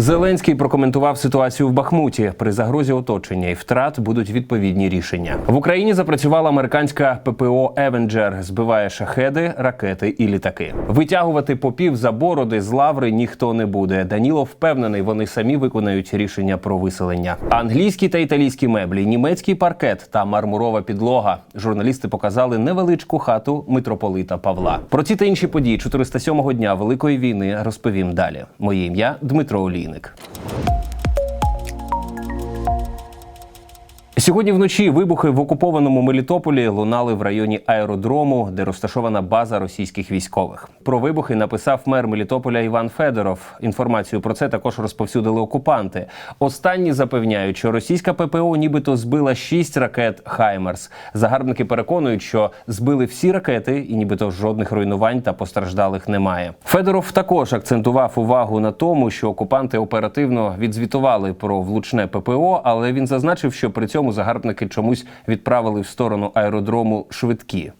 Зеленський прокоментував ситуацію в Бахмуті. При загрозі оточення і втрат будуть відповідні рішення. В Україні запрацювала американська ППО Евенджер, збиває шахеди, ракети і літаки. Витягувати попів за бороди з лаври ніхто не буде. Даніло впевнений, вони самі виконають рішення про виселення. Англійські та італійські меблі, німецький паркет та мармурова підлога. Журналісти показали невеличку хату митрополита Павла. Про ці та інші події 407-го дня Великої війни розповім далі. Моє ім'я Дмитро Олійник. Сьогодні вночі вибухи в окупованому Мелітополі лунали в районі аеродрому, де розташована база російських військових. Про вибухи написав мер Мелітополя Іван Федоров. Інформацію про це також розповсюдили окупанти. Останні запевняють, що російська ППО нібито збила шість ракет Хаймерс. Загарбники переконують, що збили всі ракети, і нібито жодних руйнувань та постраждалих немає. Федоров також акцентував увагу на тому, що окупанти оперативно відзвітували про влучне ППО, але він зазначив, що при цьому загарбники чомусь відправили в сторону аеродрому швидкі.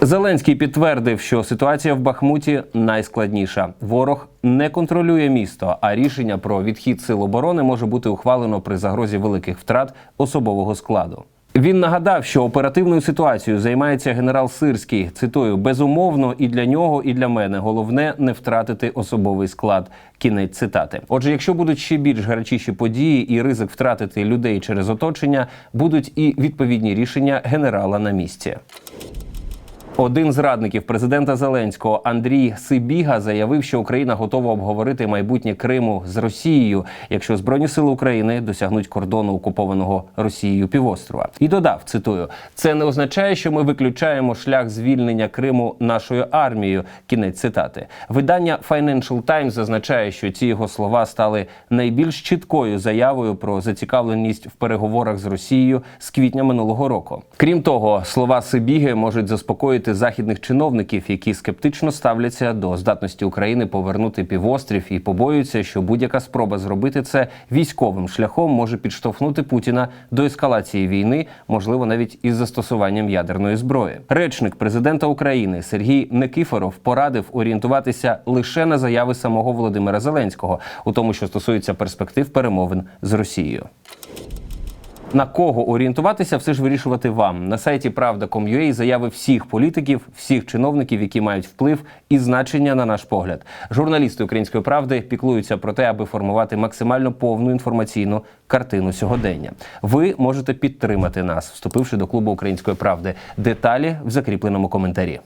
Зеленський підтвердив, що ситуація в Бахмуті найскладніша. Ворог не контролює місто, а рішення про відхід сил оборони може бути ухвалено при загрозі великих втрат особового складу. Він нагадав, що оперативною ситуацією займається генерал Сирський. Цитую: безумовно, і для нього, і для мене головне не втратити особовий склад. Кінець цитати. Отже, якщо будуть ще більш гарячіші події і ризик втратити людей через оточення, будуть і відповідні рішення генерала на місці. Один з радників президента Зеленського Андрій Сибіга заявив, що Україна готова обговорити майбутнє Криму з Росією, якщо збройні сили України досягнуть кордону окупованого Росією півострова. І додав: цитую: це не означає, що ми виключаємо шлях звільнення Криму нашою армією. Кінець цитати. Видання Financial Times зазначає, що ці його слова стали найбільш чіткою заявою про зацікавленість в переговорах з Росією з квітня минулого року. Крім того, слова Сибіги можуть заспокоїти західних чиновників, які скептично ставляться до здатності України повернути півострів і побоюються, що будь-яка спроба зробити це військовим шляхом може підштовхнути Путіна до ескалації війни, можливо, навіть із застосуванням ядерної зброї. Речник президента України Сергій Никифоров порадив орієнтуватися лише на заяви самого Володимира Зеленського, у тому, що стосується перспектив перемовин з Росією. На кого орієнтуватися, все ж вирішувати вам на сайті Правда.com.ua заяви всіх політиків, всіх чиновників, які мають вплив і значення на наш погляд. Журналісти української правди піклуються про те, аби формувати максимально повну інформаційну картину сьогодення. Ви можете підтримати нас, вступивши до клубу української правди. Деталі в закріпленому коментарі.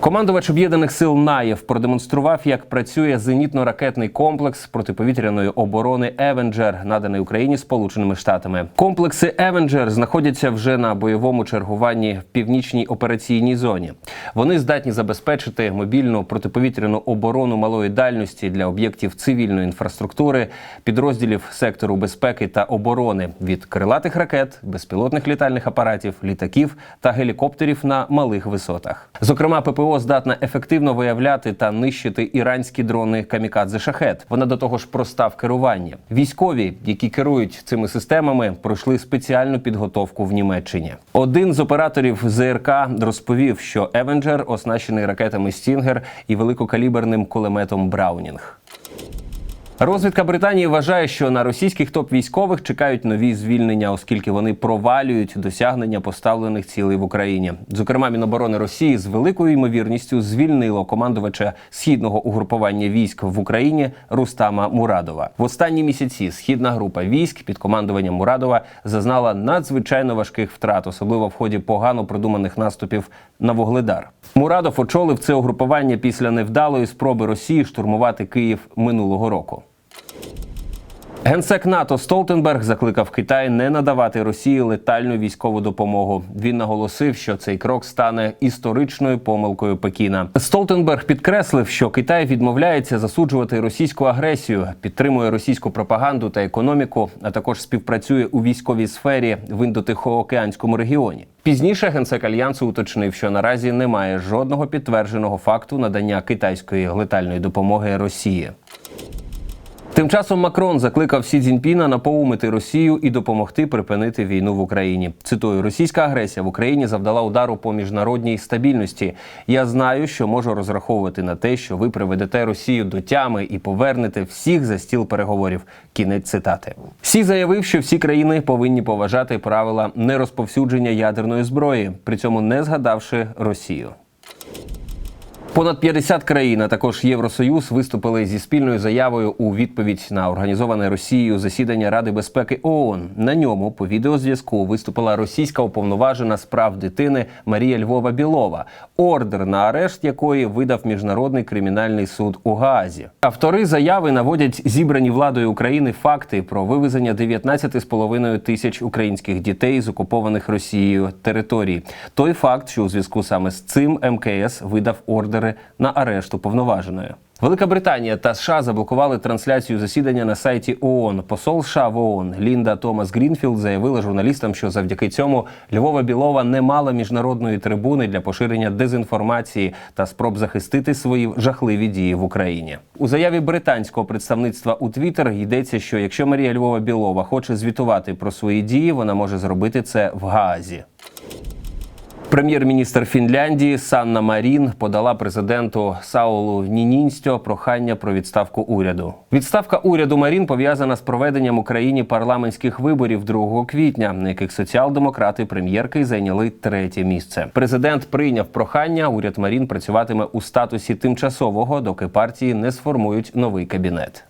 Командувач об'єднаних сил Наєв продемонстрував, як працює зенітно-ракетний комплекс протиповітряної оборони Евенджер, наданий Україні Сполученими Штатами. Комплекси Евенджер знаходяться вже на бойовому чергуванні в північній операційній зоні. Вони здатні забезпечити мобільну протиповітряну оборону малої дальності для об'єктів цивільної інфраструктури, підрозділів сектору безпеки та оборони від крилатих ракет, безпілотних літальних апаратів, літаків та гелікоптерів на малих висотах. Зокрема, ППО здатна ефективно виявляти та нищити іранські дрони камікадзе шахет. Вона до того ж проста в керуванні. Військові, які керують цими системами, пройшли спеціальну підготовку в Німеччині. Один з операторів ЗРК розповів, що Евенджер оснащений ракетами Стінгер і великокаліберним кулеметом Браунінг. Розвідка Британії вважає, що на російських топ-військових чекають нові звільнення, оскільки вони провалюють досягнення поставлених цілей в Україні. Зокрема, Міноборони Росії з великою ймовірністю звільнило командувача східного угрупування військ в Україні Рустама Мурадова. В останні місяці східна група військ під командуванням Мурадова зазнала надзвичайно важких втрат, особливо в ході погано продуманих наступів на Вугледар. Мурадов очолив це угрупування після невдалої спроби Росії штурмувати Київ минулого року. Генсек НАТО Столтенберг закликав Китай не надавати Росії летальну військову допомогу. Він наголосив, що цей крок стане історичною помилкою Пекіна. Столтенберг підкреслив, що Китай відмовляється засуджувати російську агресію, підтримує російську пропаганду та економіку, а також співпрацює у військовій сфері в індотихоокеанському регіоні. Пізніше генсек альянсу уточнив, що наразі немає жодного підтвердженого факту надання китайської летальної допомоги Росії. Тим часом Макрон закликав Сі Цзіньпіна напоумити Росію і допомогти припинити війну в Україні. Цитую: російська агресія в Україні завдала удару по міжнародній стабільності. Я знаю, що можу розраховувати на те, що ви приведете Росію до тями і повернете всіх за стіл переговорів. Кінець цитати. Сі заявив, що всі країни повинні поважати правила нерозповсюдження ядерної зброї, при цьому не згадавши Росію. Понад 50 країн, а також Євросоюз, виступили зі спільною заявою у відповідь на організоване Росією засідання Ради безпеки ООН. На ньому по відеозв'язку виступила російська уповноважена з прав дитини Марія Львова Білова, ордер на арешт якої видав міжнародний кримінальний суд у Гаазі. Автори заяви наводять зібрані владою України факти про вивезення 19,5 тисяч українських дітей з окупованих Росією територій. Той факт, що у зв'язку саме з цим МКС видав ордери на арешт уповноваженої. Велика Британія та США заблокували трансляцію засідання на сайті ООН. Посол США в ООН Лінда Томас Грінфілд заявила журналістам, що завдяки цьому Львова Білова не мала міжнародної трибуни для поширення дезінформації та спроб захистити свої жахливі дії в Україні. У заяві британського представництва у Твіттер йдеться, що якщо Марія Львова Білова хоче звітувати про свої дії, вона може зробити це в Гаазі. Прем'єр-міністр Фінляндії Санна Марін подала президенту Саулу Нінінстьо прохання про відставку уряду. Відставка уряду Марін пов'язана з проведенням Україні парламентських виборів 2 квітня, на яких соціал-демократи прем'єрки зайняли третє місце. Президент прийняв прохання. Уряд Марін працюватиме у статусі тимчасового, доки партії не сформують новий кабінет.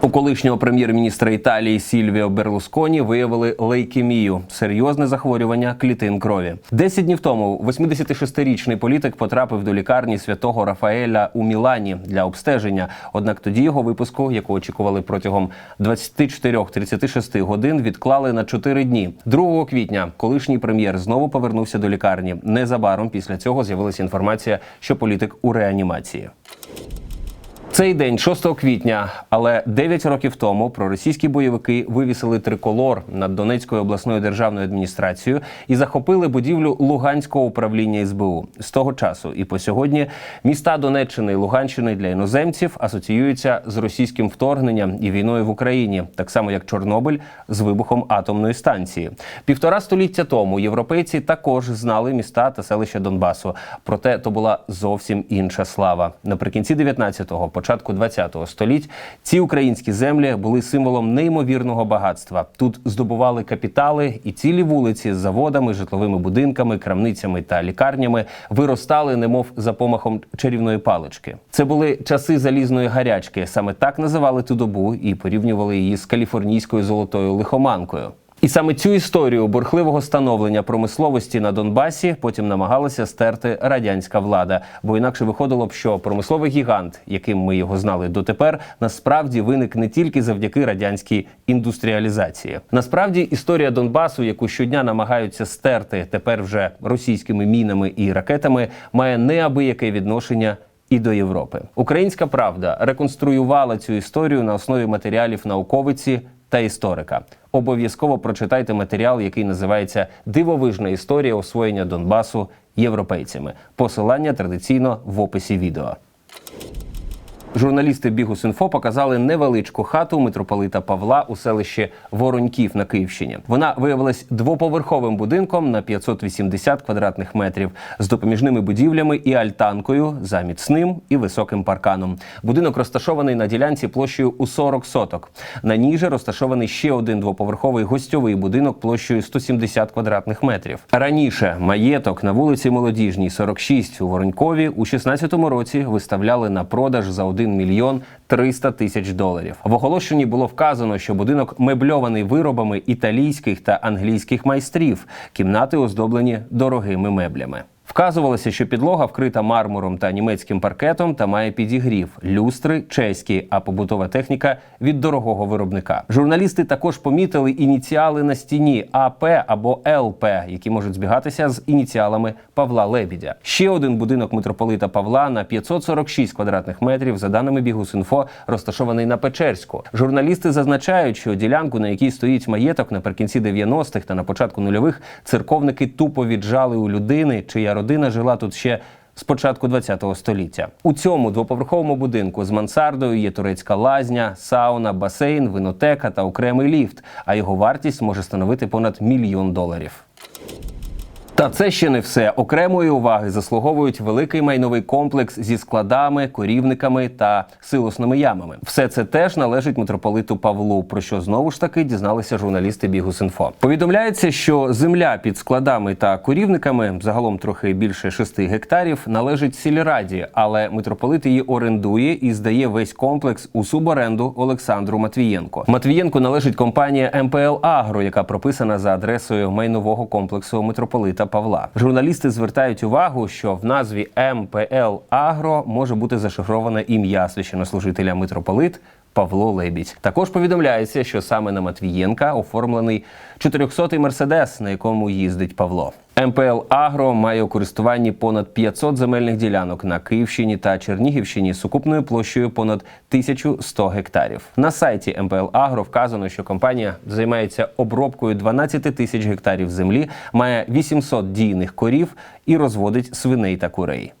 У колишнього прем'єр-міністра Італії Сільвіо Берлусконі виявили лейкемію – серйозне захворювання клітин крові. Десять днів тому 86-річний політик потрапив до лікарні святого Рафаеля у Мілані для обстеження. Однак тоді його випуску, яку очікували протягом 24-36 годин, відклали на 4 дні. 2 квітня колишній прем'єр знову повернувся до лікарні. Незабаром після цього з'явилася інформація, що політик у реанімації. Цей день, 6 квітня, але 9 років тому проросійські бойовики вивісили триколор над Донецькою обласною державною адміністрацією і захопили будівлю Луганського управління СБУ. З того часу і по сьогодні міста Донеччини і Луганщини для іноземців асоціюються з російським вторгненням і війною в Україні, так само як Чорнобиль з вибухом атомної станції. Півтора століття тому європейці також знали міста та селища Донбасу. Проте то була зовсім інша слава. Наприкінці 19-го, початку 20-го століть ці українські землі були символом неймовірного багатства. Тут здобували капітали, і цілі вулиці з заводами, житловими будинками, крамницями та лікарнями виростали, немов за помахом чарівної палички. Це були часи залізної гарячки. Саме так називали ту добу і порівнювали її з каліфорнійською золотою лихоманкою. І саме цю історію бурхливого становлення промисловості на Донбасі потім намагалася стерти радянська влада, бо інакше виходило б, що промисловий гігант, яким ми його знали дотепер, насправді виник не тільки завдяки радянській індустріалізації. Насправді історія Донбасу, яку щодня намагаються стерти тепер вже російськими мінами і ракетами, має неабияке відношення. І до Європи українська правда реконструювала цю історію на основі матеріалів науковиці та історика. Обов'язково прочитайте матеріал, який називається Дивовижна історія освоєння Донбасу європейцями. Посилання традиційно в описі відео. Журналісти Бігус.Інфо показали невеличку хату митрополита Павла у селищі Вороньків на Київщині. Вона виявилась двоповерховим будинком на 580 квадратних метрів з допоміжними будівлями і альтанкою за міцним і високим парканом. Будинок розташований на ділянці площею у 40 соток. На ній же розташований ще один двоповерховий гостьовий будинок площею 170 квадратних метрів. Раніше маєток на вулиці Молодіжній, 46 у Воронькові у 16-му році виставляли на продаж за 1 мільйон 300 тисяч доларів. В оголошенні було вказано, що будинок мебльований виробами італійських та англійських майстрів. Кімнати оздоблені дорогими меблями. Вказувалося, що підлога вкрита мармуром та німецьким паркетом та має підігрів, люстри чеські, а побутова техніка від дорогого виробника. Журналісти також помітили ініціали на стіні АП або ЛП, які можуть збігатися з ініціалами Павла Лебідя. Ще один будинок митрополита Павла на 546 квадратних метрів, за даними Бігус.Інфо, розташований на Печерську. Журналісти зазначають, що ділянку, на якій стоїть маєток наприкінці 90-х та на початку нульових, церковники тупо віджали у людини, чия родина жила тут ще з початку ХХ століття. У цьому двоповерховому будинку з мансардою є турецька лазня, сауна, басейн, винотека та окремий ліфт. А його вартість може становити понад мільйон доларів. Та це ще не все. Окремої уваги заслуговують великий майновий комплекс зі складами, корівниками та силосними ямами. Все це теж належить митрополиту Павлу, про що знову ж таки дізналися журналісти Бігус.Інфо. Повідомляється, що земля під складами та корівниками, загалом трохи більше 6 гектарів, належить сільраді, але митрополит її орендує і здає весь комплекс у суборенду Олександру Матвієнко. Матвієнку належить компанія МПЛ Агро, яка прописана за адресою майнового комплексу митрополита Павла. Журналісти звертають увагу, що в назві МПЛ Агро може бути зашифроване ім'я священнослужителя митрополит. Павло Лебідь також повідомляється, що саме на Матвієнка оформлений 400-й мерседес, на якому їздить Павло. МПЛ Агро має у користуванні понад 500 земельних ділянок на Київщині та Чернігівщині сукупною площею понад 1100 гектарів. На сайті МПЛ Агро вказано, що компанія займається обробкою 12 тисяч гектарів землі, має 800 дійних корів і розводить свиней та курей.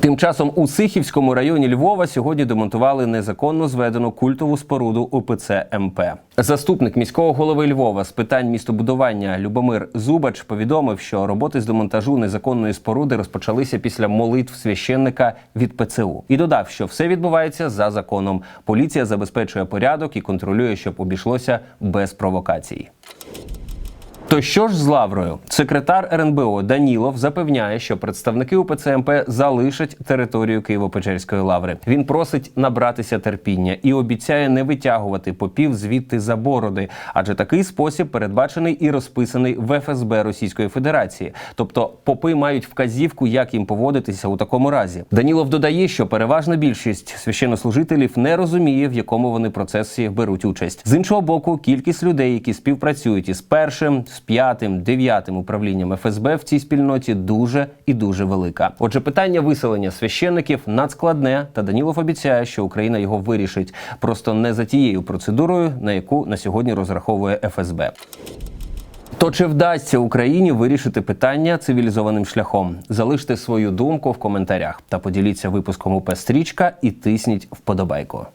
Тим часом у Сихівському районі Львова сьогодні демонтували незаконно зведену культову споруду УПЦ МП. Заступник міського голови Львова з питань містобудування Любомир Зубач повідомив, що роботи з демонтажу незаконної споруди розпочалися після молитв священника від ПЦУ і додав, що все відбувається за законом. Поліція забезпечує порядок і контролює, щоб обійшлося без провокацій. То що ж з Лаврою? Секретар РНБО Данілов запевняє, що представники УПЦ МП залишать територію Києво-Печерської лаври. Він просить набратися терпіння і обіцяє не витягувати попів звідти за бороди, адже такий спосіб передбачений і розписаний в ФСБ Російської Федерації. Тобто попи мають вказівку, як їм поводитися у такому разі. Данілов додає, що переважна більшість священнослужителів не розуміє, в якому вони процесі беруть участь. З іншого боку, кількість людей, які співпрацюють із першим, з п'ятим, дев'ятим управлінням ФСБ в цій спільноті дуже і дуже велика. Отже, питання виселення священників надскладне, та Данілов обіцяє, що Україна його вирішить просто не за тією процедурою, на яку на сьогодні розраховує ФСБ. То чи вдасться Україні вирішити питання цивілізованим шляхом? Залиште свою думку в коментарях та поділіться випуском УП Стрічка і тисніть вподобайку.